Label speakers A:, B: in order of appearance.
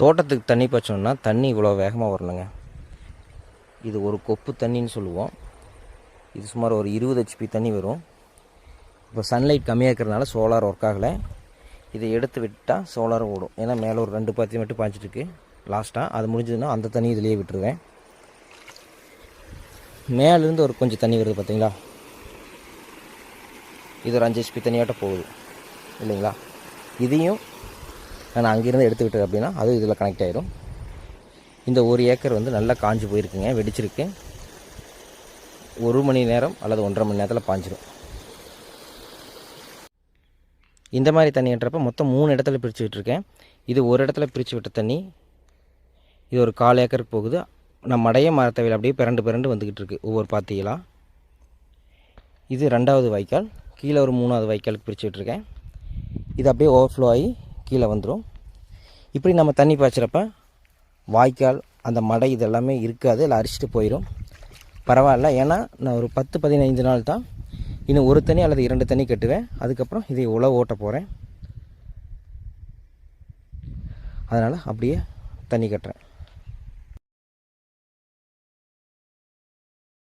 A: தோட்டத்துக்கு தண்ணி பாய்ச்சோம்னா தண்ணி இவ்வளோ வேகமாக வரணுங்க. இது ஒரு கொப்பு தண்ணின்னு சொல்லுவோம். இது சுமார் ஒரு இருபது ஹெச்பி தண்ணி வரும். இப்போ சன்லைட் கம்மியாக இருக்கிறதுனால சோலார் ஒர்க் ஆகலை. இதை எடுத்து விட்டால் சோலார் ஓடும். ஏன்னா மேலே ஒரு ரெண்டு பாத்தி மட்டும் பாய்ச்சிட்டு இருக்கு லாஸ்ட்டாக அது முடிஞ்சதுன்னா அந்த தண்ணி இதுலேயே விட்டுருவேன். மேலேருந்து ஒரு கொஞ்சம் தண்ணி வருது பார்த்தீங்களா இது ஒரு அஞ்சு ஹெச்பி தண்ணியாட்ட போகுது. இல்லைங்களா? இதையும் நான் அங்கேருந்து எடுத்துக்கிட்டு அப்படின்னா அது இதில் கனெக்ட் ஆகிடும் இந்த ஒரு ஏக்கர் வந்து நல்லா காஞ்சு போயிருக்குங்க வெடிச்சிருக்கு. ஒரு மணி நேரம் அல்லது ஒன்றரை மணி நேரத்தில் பாஞ்சிடும் இந்த மாதிரி தண்ணி ஏற்றப்ப மொத்தம் மூணு இடத்துல பிரித்து விட்டுருக்கேன். இது ஒரு இடத்துல பிரித்து விட்ட தண்ணி. இது ஒரு கால் ஏக்கருக்கு போகுது. நம்ம அடைய மரத்தவையில் அப்படியே பிறண்டு பிறண்டு வந்துக்கிட்டு இருக்குது ஒவ்வொரு பாத்திகளா இது ரெண்டாவது வாய்க்கால். கீழே ஒரு மூணாவது வாய்க்காலுக்கு பிரித்து விட்டுருக்கேன். இது அப்படியே ஓவர்ஃப்ளோ ஆகி கீழே வந்துடும் இப்படி நம்ம தண்ணி பாய்ச்சிறப்ப வாய்க்கால் அந்த மடை இதெல்லாமே இருக்காது. இல்லை அரிச்சிட்டு போயிடும் பரவாயில்ல. ஏன்னா நான் ஒரு பத்து பதினைந்து நாள் தான் இன்னும் ஒரு தண்ணி அல்லது இரண்டு தண்ணி கட்டுவேன். அதுக்கப்புறம் இதை உழவு ஓட்ட போகிறேன் அதனால் அப்படியே தண்ணி கட்டுறேன்.